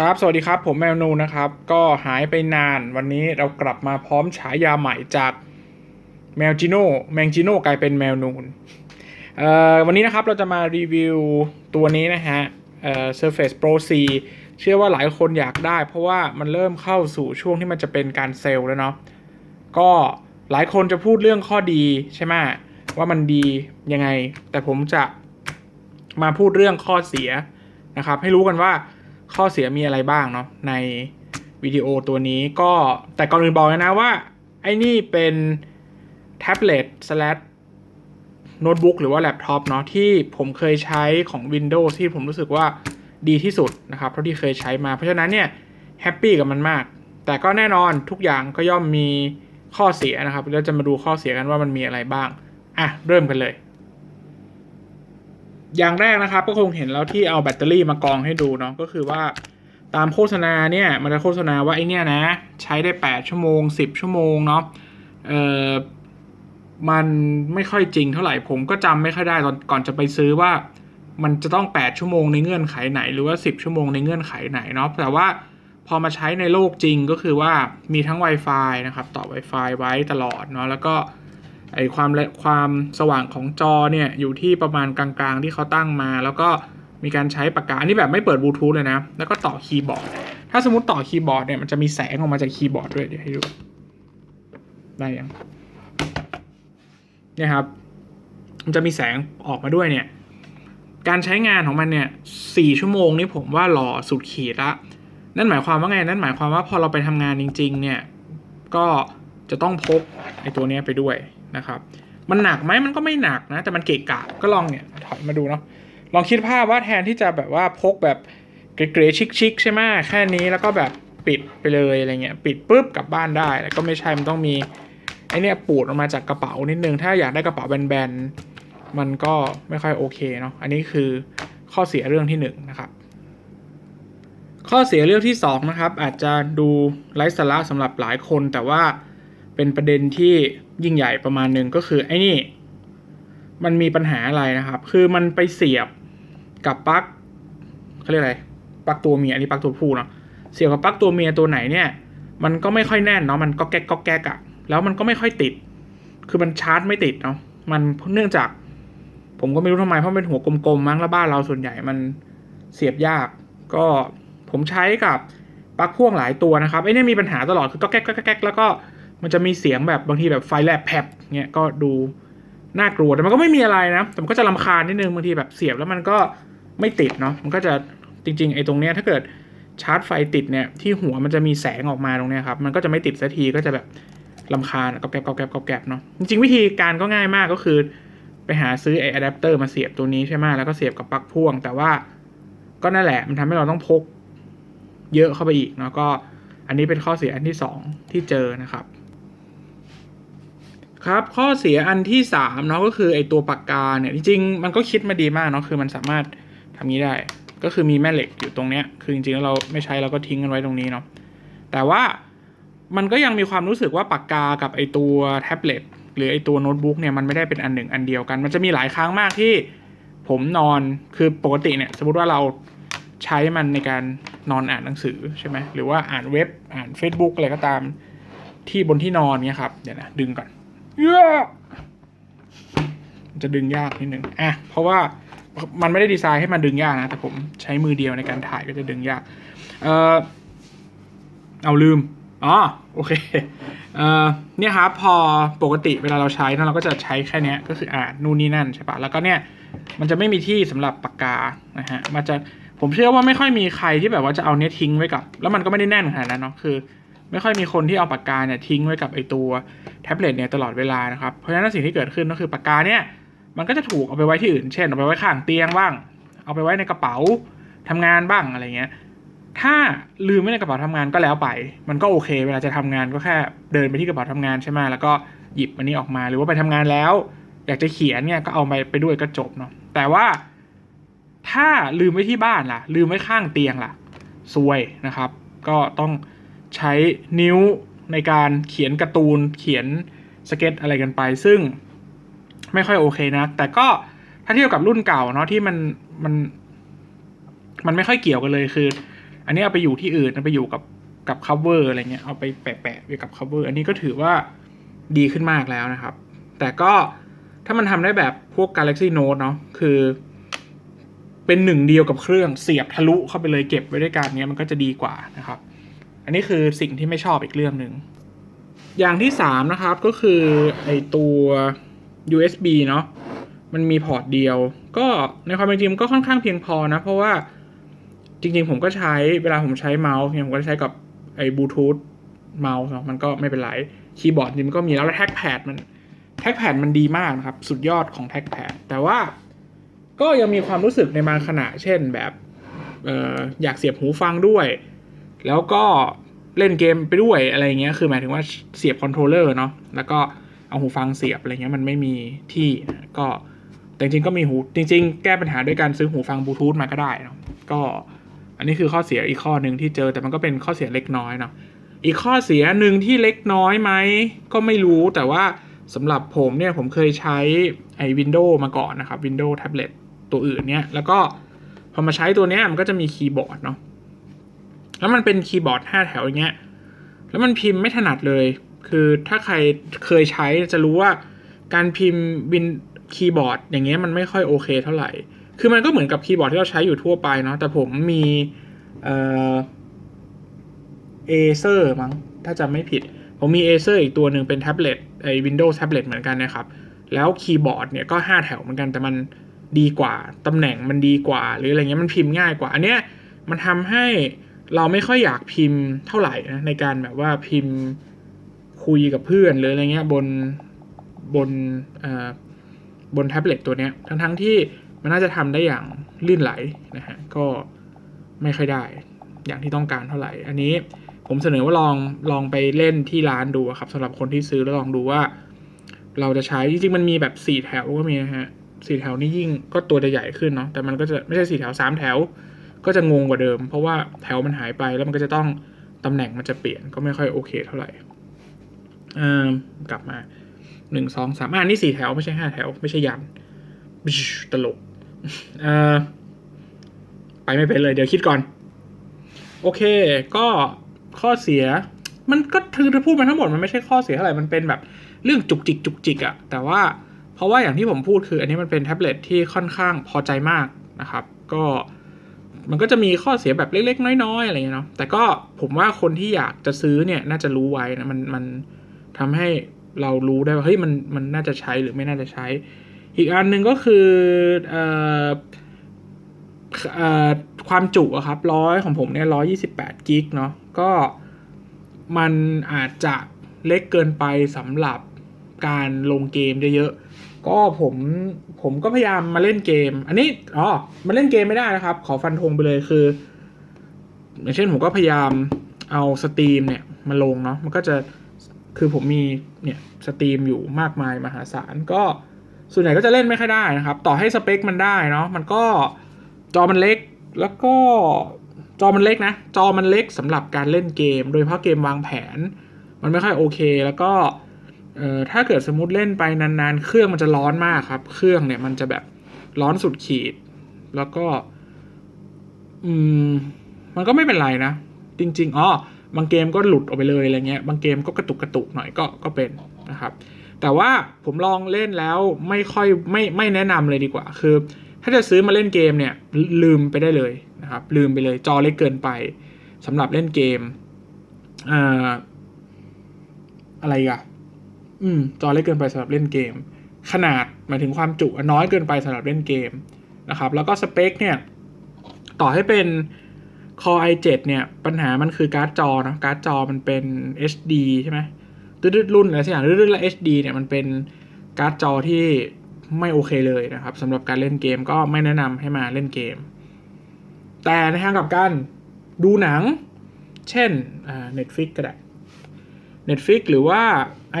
ครับสวัสดีครับ ผมแมวนูนะครับ ก็หายไปนานวันนี้เรากลับมาพร้อมฉายาใหม่จากแมวจิโน่แมงจิโน่กลายเป็นแมวนูนเอ่อวันนี้นะครับเราจะมารีวิวตัวนี้นะฮะเอ่อ Surface Pro 4เชื่อว่าหลายคนอยากได้ เพราะว่ามันเริ่มเข้าสู่ช่วงที่มันจะเป็นการเซลล์แล้วเนาะก็หลายคนจะพูดเรื่องข้อดีใช่ไหมว่ามันดียังไง แต่ผมจะมาพูดเรื่องข้อเสียนะครับ ให้รู้กันว่า ข้อเสียมีอะไรบ้างเนาะในวิดีโอตัวนี้ก็แต่ก่อนอื่นบอกเลยนะว่า ไอ้นี่เป็นแท็บเล็ต slash โน้ตบุ๊กหรือว่าแล็ปท็อปเนาะที่ผมเคยใช้ของ Windows ที่ผมรู้สึกว่าดีที่สุดนะครับเท่าที่เคยใช้มา เพราะฉะนั้นเนี่ยแฮปปี้กับมันมาก แต่ก็แน่นอนทุกอย่างก็ย่อมมีข้อเสียนะครับแล้วจะมาดูข้อเสียกันว่ามันมีอะไรบ้าง อะ เริ่มกันเลย อย่างแรกนะครับก็คงเห็นแล้วที่เอาแบตเตอรี่มากองให้ดูเนาะก็คือว่าตามโฆษณาเนี่ยมันจะโฆษณาว่าไอเนี่ยนะ ใช้ได้ 8 ชั่วโมง 10 ชั่วโมงเนาะเออมันไม่ค่อยจริงเท่าไหร่ผมก็จำไม่ค่อยได้ตอนก่อนจะไปซื้อว่า มันจะต้อง 8 ชั่วโมงในเงื่อนไขไหน หรือว่า 10 ชั่วโมงในเงื่อนไขไหนเนาะแต่ว่าพอมาใช้ในโลกจริงก็คือว่ามีทั้ง Wi-Fi นะครับ ต่อ Wi-Fi ไว้ตลอดเนาะแล้วก็ ไอความละความสว่างของจอเนี่ยอยู่ที่ประมาณกลางๆ ที่เขาตั้งมา แล้วก็มีการใช้ปากกาอันนี้แบบไม่เปิดบลูทูธเลยนะ แล้วก็ต่อคีย์บอร์ด ถ้าสมมติต่อคีย์บอร์ดเนี่ยมันจะมีแสงออกมาจากคีย์บอร์ดด้วยเดี๋ยวให้ดู ได้ยังเนี่ยครับ มันจะมีแสงออกมาด้วยเนี่ย การใช้งานของมันเนี่ยสี่ชั่วโมงนี่ผมว่าหล่อสุดขีดละ นั่นหมายความว่าไง นั่นหมายความว่าพอเราไปทำงานจริง ๆ เนี่ย ก็จะต้องพกไอ้ตัวนี้ไปด้วย นะครับ มันหนักไหมมันก็ไม่หนักนะ แต่มันเกะกะก็ลองเนี่ยถอยมาดูเนาะลองคิดภาพว่าแทนที่จะแบบว่าพกแบบเก๋ๆชิคๆใช่ไหมแค่นี้แล้วก็แบบปิดไปเลยอะไรเงี้ยปิดปุ๊บกลับบ้านได้แล้วก็ไม่ใช่มันต้องมีไอเนี่ยปูดออกมาจากกระเป๋านิดนึง ถ้าอยากได้กระเป๋าแบนๆมันก็ไม่ค่อยโอเคเนาะอันนี้คือข้อเสียเรื่องที่หนึ่งนะครับข้อเสียเรื่องที่สองนะครับอาจจะดูไร้สาระสำหรับหลายคนแต่ว่าเป็นประเด็นที่ ยิ่งใหญ่ประมาณหนึ่งก็คือไอ้นี่ มันมีปัญหาอะไรนะครับ คือมันไปเสียบกับปลั๊กเขาเรียกอะไรปลั๊กตัวเมียอันนี้ปลั๊กตัวผู้เนาะเสียบกับปลั๊กตัวเมียตัวไหนเนี่ยมันก็ไม่ค่อยแน่นเนาะมันก็แก๊กก็แก๊กอะแล้วมันก็ไม่ค่อยติด คือมันชาร์จไม่ติดเนาะมันเนื่องจาก ผมก็ไม่รู้ทำไมเพราะเป็นหัวกลมๆมั้งแล้วบ้านเราส่วนใหญ่มันเสียบยาก ก็ผมใช้กับปลั๊กพ่วงหลายตัวนะครับไอ้นี่มีปัญหาตลอดคือก็แก๊กก็แก๊กแล้วก็ มันจะมีเสียงแบบบางทีแบบไฟแลบแผบเงี้ยก็ดูน่ากลัวแต่มันก็ไม่มีอะไรนะ แต่มันก็จะลำคาญนิดนึงบางทีแบบเสียบแล้วมันก็ไม่ติดเนาะมันก็จะจริงๆไอ้ตรงเนี้ยถ้าเกิดชาร์จไฟติดเนี่ยที่หัวมันจะมีแสงออกมาตรงเนี้ยครับมันก็จะไม่ติดสักทีก็จะแบบลำคาญก็แกบก็แกบก็แกบเนาะจริงๆวิธีการก็ง่ายมากก็คือ ไปหาซื้อไอ้อะแดปเตอร์มาเสียบตัวนี้ใช่ไหมแล้วก็เสียบกับปลั๊กพ่วง แต่ว่าก็นั่นแหละมันทำให้เราต้องพกเยอะเข้าไปอีกเนาะก็อันนี้เป็นข้อเสียอันที่สองที่เจอนะครับ ครับ ข้อเสียอันที่สามเนาะก็คือไอตัวปากกาเนี่ยจริงๆมันก็คิดมาดีมากเนาะคือมันสามารถทำนี้ได้ ก็คือมีแม่เหล็กอยู่ตรงเนี้ยคือจริงๆแล้วเราไม่ใช้เราก็ทิ้งกันไว้ตรงนี้เนาะแต่ว่ามันก็ยังมีความรู้สึกว่าปากกากับไอตัวแท็บเล็ตหรือไอตัวโน้ตบุ๊กเนี่ยมันไม่ได้เป็นอันหนึ่งอันเดียวกัน มันจะมีหลายครั้งมากที่ผมนอนคือปกติเนี่ยสมมติว่าเราใช้มันในการนอนอ่านหนังสือใช่ไหมหรือว่าอ่านเว็บอ่าน Facebook อะไรก็ตามที่บนที่นอนเนี่ยครับเดี๋ยวนะดึงก่อน เยอะจะดึงยากนิดนึงอะเพราะว่ามันไม่ได้ดีไซน์ให้มันดึงยากนะ แต่ผมใช้มือเดียวในการถ่ายก็จะดึงยาก เออเอาลืม อ๋อ โอเค เอ่อเนี่ยครับ พอปกติเวลาเราใช้นะเราก็จะใช้แค่เนี้ยก็คืออ่านนู่นนี่นั่นใช่ปะแล้วก็เนี่ย มันจะไม่มีที่สำหรับปากกา นะฮะ มันจะ ผมเชื่อว่าไม่ค่อยมีใครที่แบบว่าจะเอาเนี้ยทิ้งไว้กับ แล้วมันก็ไม่ได้แน่นขนาดนั้นเนาะ คือ ไม่ค่อยมีคนที่เอาปากกาเนี่ยทิ้งไว้กับไอตัวแท็บเล็ตเนี่ยตลอดเวลานะครับ เพราะฉะนั้นสิ่งที่เกิดขึ้นก็คือปากกาเนี่ยมันก็จะถูกเอาไปไว้ที่อื่น เช่นเอาไปไว้ข้างเตียงบ้าง เอาไปไว้ในกระเป๋าทำงานบ้างอะไรเงี้ย ถ้าลืมไว้ในกระเป๋าทำงานก็แล้วไป มันก็โอเค เวลาจะทำงานก็แค่เดินไปที่กระเป๋าทำงานใช่ไหมแล้วก็หยิบอันนี้ออกมา หรือว่าไปทำงานแล้ว อยากจะเขียนเนี่ยก็เอาไปไปด้วยก็จบเนาะ แต่ว่า ถ้าลืมไว้ที่บ้านล่ะ ลืมไว้ข้างเตียงล่ะซวยนะครับ ก็ต้อง ใช้นิ้วในการเขียนการ์ตูนเขียนสเก็ตอะไรกันไป ซึ่งไม่ค่อยโอเคนะแต่ก็ถ้าเทียบกับรุ่นเก่าเนาะที่มันมันมันไม่ค่อยเกี่ยวกันเลยคือ อันนี้เอาไปอยู่ที่อื่นเอาไปอยู่กับกับ cover อะไรเงี้ยเอาไปแปะๆไว้กับ cover อันนี้ก็ถือว่าดีขึ้นมากแล้วนะครับ แต่ก็ถ้ามันทำได้แบบพวก Galaxy Note เนาะคือ เป็นหนึ่งเดียวกับเครื่องเสียบทะลุเข้าไปเลยเก็บไว้ด้วยกันเนี้ยมันก็จะดีกว่านะครับ อันนี้คือสิ่งที่ไม่ชอบอีกเรื่องหนึ่งอย่างที่สามนะครับก็คือไอตัว USB เนาะมันมีพอร์ตเดียว ก็ในความเป็นจริงก็ค่อนข้างเพียงพอนะ เพราะว่าจริงๆ ผมก็ใช้เวลาผมใช้เมาส์เนี่ยผมก็ใช้กับไอ้บลูทูธเมาส์เนาะมันก็ไม่เป็นไรคีย์บอร์ดนี่มันก็มีแล้วแล้วแท็กแพดมันแท็กแพดมันดีมากนะครับ สุดยอดของแท็กแพดแต่ว่าก็ยังมีความรู้สึกในบางขณะ เช่นแบบเอออยากเสียบหูฟังด้วย แล้วก็เล่นเกมไปด้วยอะไรเงี้ย คือหมายถึงว่าเสียบคอนโทรลเลอร์เนาะ แล้วก็เอาหูฟังเสียบอะไรเงี้ยมันไม่มีที่ก็แต่จริงก็มีหูจริง ๆ แก้ปัญหาด้วยการซื้อหูฟังบลูทูธมาก็ได้เนาะก็อันนี้คือข้อเสียอีกข้อหนึ่งที่เจอแต่มันก็เป็นข้อเสียเล็กน้อยเนาะอีกข้อเสียหนึ่งที่เล็กน้อยไหมก็ไม่รู้แต่ว่าสำหรับผมเนี่ยผมเคยใช้ไอ้ Windows มาก่อนนะครับ Windows Tablet ตัวอื่นเนี่ยแล้วก็พอมาใช้ตัวเนี้ยมันก็จะมีคีย์บอร์ดเนาะ แล้วมันเป็นคีย์บอร์ด5แถวอย่างเงี้ย แล้วมันพิมพ์ไม่ถนัดเลย คือถ้าใครเคยใช้จะรู้ว่าการพิมพ์วินคีย์บอร์ดอย่างเงี้ยมันไม่ค่อยโอเคเท่าไหร่ คือมันก็เหมือนกับคีย์บอร์ดที่เราใช้อยู่ทั่วไปเนาะ แต่ผมมีเอ่อเอเซอร์มั้ง ถ้าจำไม่ผิด ผมมีเอเซอร์อีกตัวหนึ่งเป็นแท็บเล็ตไอ้ Windows แท็บเล็ตเหมือนกันนะครับ แล้วคีย์บอร์ดเนี่ยก็ 5 แถวเหมือนกัน แต่มันดีกว่า ตำแหน่งมันดีกว่า หรืออะไรเงี้ยมันพิมพ์ง่ายกว่า อันเนี้ยมันทำให้ เราไม่ค่อยอยากพิมพ์เท่าไหร่นะในการแบบว่าพิมพ์คุยกับเพื่อนหรืออะไรเงี้ยบนบนบนแท็บเล็ตตัวเนี้ยทั้งทั้งๆที่มันน่าจะทำได้อย่างลื่นไหลนะฮะก็ไม่ค่อยได้อย่างที่ต้องการเท่าไหร่ อันนี้ผมเสนอว่าลองลองไปเล่นที่ร้านดูอะครับสำหรับคนที่ซื้อแล้วลองดูว่า เราจะใช้จริงๆมันมีแบบสี่แถวก็มีนะฮะสี่แถวนี่ยิ่งก็ตัวจะใหญ่ขึ้นเนาะแต่มันก็จะไม่ใช่สี่แถวสามแถว ก็จะงงกว่าเดิม เพราะว่าแถวมันหายไปแล้วมันก็จะต้องตำแหน่งมันจะเปลี่ยนก็ไม่ค่อยโอเคเท่าไหร่กลับมาหนึ่งสองสามอันนี้สี่แถวไม่ใช่ห้าแถว ไม่ใช่ยันตลกไปไม่เป็นเลย เดี๋ยวคิดก่อน โอเค ก็ข้อเสีย มันก็คือถ้าพูดมาทั้งหมดมันไม่ใช่ข้อเสียเท่าไหร่มันเป็นแบบเรื่องจุกจิกจุกจิกอะแต่ว่าเพราะว่าอย่างที่ผมพูดคือ อันนี้มันเป็นแท็บเล็ตที่ค่อนข้างพอใจมากนะครับ ก็ มันก็จะมีข้อเสียแบบเล็กๆ น้อยๆอะไรเงี้ยเนาะแต่ก็ผมว่าคนที่อยากจะซื้อเนี่ยน่าจะรู้ไว้นะมันมันทำให้เรารู้ได้ว่าเฮ้ยมันมันน่าจะใช้หรือไม่น่าจะใช้ อีกอันหนึ่งก็คือเอ่อเอ่อความจุอะครับร้อยของผมเนี่ยร้อยี่สิบแปดกิกเนาะก็มันอาจจะเล็กเกินไปสำหรับการลงเกมเยอะๆ ก็ผมผมก็พยายามมาเล่นเกม อันนี้อ๋อมาเล่นเกมไม่ได้นะครับ ขอฟันธงไปเลยคืออย่างเช่นผมก็พยายามเอาสตรีมเนี่ยมาลงเนาะมันก็จะคือผมมีเนี่ยสตรีมอยู่มากมายมหาศาลก็ส่วนใหญ่ก็จะเล่นไม่ค่อยได้นะครับ ต่อให้สเปคมันได้เนาะมันก็จอมันเล็กแล้วก็จอมันเล็กนะ จอมันเล็กสำหรับการเล่นเกม โดยเฉพาะเกมวางแผน มันไม่ค่อยโอเค แล้วก็ เอ่อถ้าเกิดสมมติเล่นไปนานๆ เครื่องมันจะร้อนมากครับ เครื่องเนี่ยมันจะแบบร้อนสุดขีด แล้วก็ อืม มันก็ไม่เป็นไรนะ จริงๆอ๋อบางเกมก็หลุดออกไปเลยอะไรเงี้ย บางเกมก็กระตุกกระตุกหน่อยก็ก็เป็นนะครับ แต่ว่าผมลองเล่นแล้วไม่ค่อยไม่ไม่แนะนำเลยดีกว่า คือ ถ้าจะซื้อมาเล่นเกมเนี่ย ลืมไปได้เลยนะครับ ลืมไปเลยจอเล็กเกินไปสำหรับเล่นเกมอ่าอะไรอีกอะ อืม จอเล็กเกินไปสำหรับเล่นเกม ขนาดหมายถึงความจุน้อยเกินไปสำหรับเล่นเกมนะครับ แล้วก็สเปคเนี่ย ต่อให้เป็น Core i7 เนี่ย ปัญหามันคือการ์ดจอนะการ์ดจอมันเป็น HD ใช่ไหมดืดรุ่นอะไรสักอย่างดืดๆและ HD เนี่ยมันเป็นการ์ดจอที่ไม่โอเคเลยนะครับสำหรับการเล่นเกมก็ไม่แนะนำให้มาเล่นเกม แต่ในทางกลับกันดูหนัง เช่น Netflix ก็ได้ Netflix หรือว่า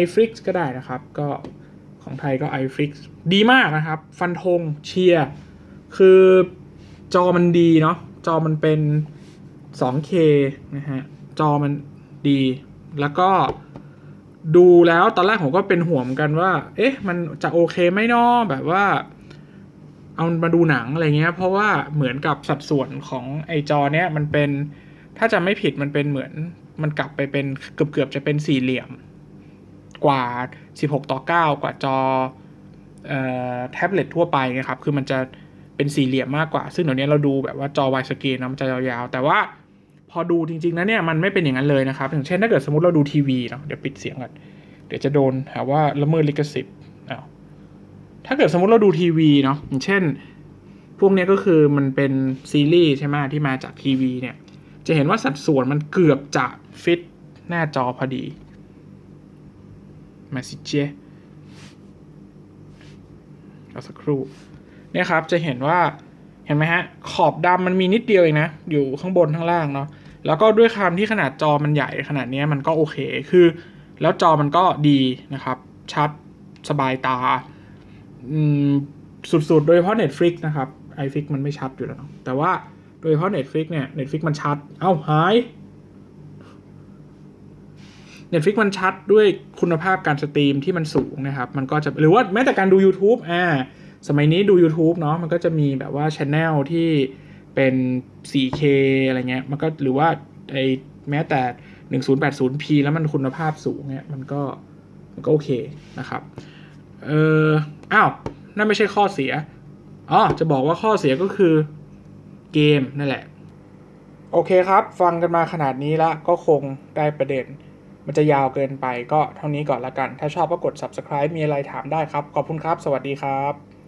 iFlix ก็ได้นะครับ ก็ของไทยก็ iFlix ดีมากนะครับ ฟันธงเชียร์คือจอมันดีเนาะจอมันเป็น 2K นะฮะ จอมันดี แล้วก็ดูแล้วตอนแรกผมก็เป็นห่วงเหมือนกันว่า เอ๊ะ มันจะโอเคไหมเนาะแบบว่า เอามาดูหนังอะไรเงี้ย เพราะว่าเหมือนกับสัดส่วนของไอจอเนี้ยมันเป็น ถ้าจะไม่ผิดมันเป็นเหมือน มันกลับไปเป็นเกือบเกือบๆจะเป็นสี่เหลี่ยม กว่า 16 ต่อ 9 กว่าจอแท็บเล็ตทั่วไปนะครับ คือมันจะเป็นสี่เหลี่ยมมากกว่า ซึ่งเดี๋ยวนี้เราดูแบบว่าจอ wide screen นะมันจะยาวๆ แต่ว่าพอดูจริงๆนะเนี่ยมันไม่เป็นอย่างนั้นเลยนะครับ อย่างเช่นถ้าเกิดสมมติเราดูทีวีเนาะเดี๋ยวปิดเสียงก่อนเดี๋ยวจะโดนหาว่าละเมิดลิขสิทธิ์อ้าวถ้าเกิดสมมติเราดูทีวีเนาะอย่างเช่น พวกนี้ก็คือมันเป็นซีรีส์ใช่ไหมที่มาจากทีวีเนี่ยจะเห็นว่าสัดส่วนมันเกือบจะฟิตหน้าจอพอดี มาสิเจเอาสักครู่เนี่ยครับจะเห็นว่าเห็นไหมฮะ ขอบดำมันมีนิดเดียวเองนะ อยู่ข้างบนข้างล่างเนาะแล้วก็ด้วยความที่ขนาดจอมันใหญ่ขนาดนี้มันก็โอเคคือ แล้วจอมันก็ดีนะครับ ชัดสบายตาสุดๆ โดยเฉพาะ Netflix นะครับ iFix มันไม่ชัดอยู่แล้วนะแต่ว่าโดยเฉพาะ Netflix เนี่ย Netflix มันชัด เอ้าหาย Netflix มันชัดด้วยคุณภาพการสตรีมที่มันสูงนะครับ มันก็จะหรือว่าแม้แต่การดู YouTube อ่าสมัยนี้ดู YouTube เนาะมันก็จะมีแบบว่าช anel ที่เป็น 4K อะไรเงี้ยมันก็หรือว่าไอแม้แต่ 1080p แล้วมันคุณภาพสูงเนี่ยมันก็มันก็โอเคนะครับเอออ้าว นั่นไม่ใช่ข้อเสียอ๋อจะบอกว่าข้อเสียก็คือเกมนั่นแหละ โอเคครับ ฟังกันมาขนาดนี้ละก็คงได้ประเด็น มันจะยาวเกินไปก็เท่านี้ก่อนละกัน ถ้าชอบก็กด subscribe มีอะไรถามได้ครับ ขอบคุณครับ สวัสดีครับ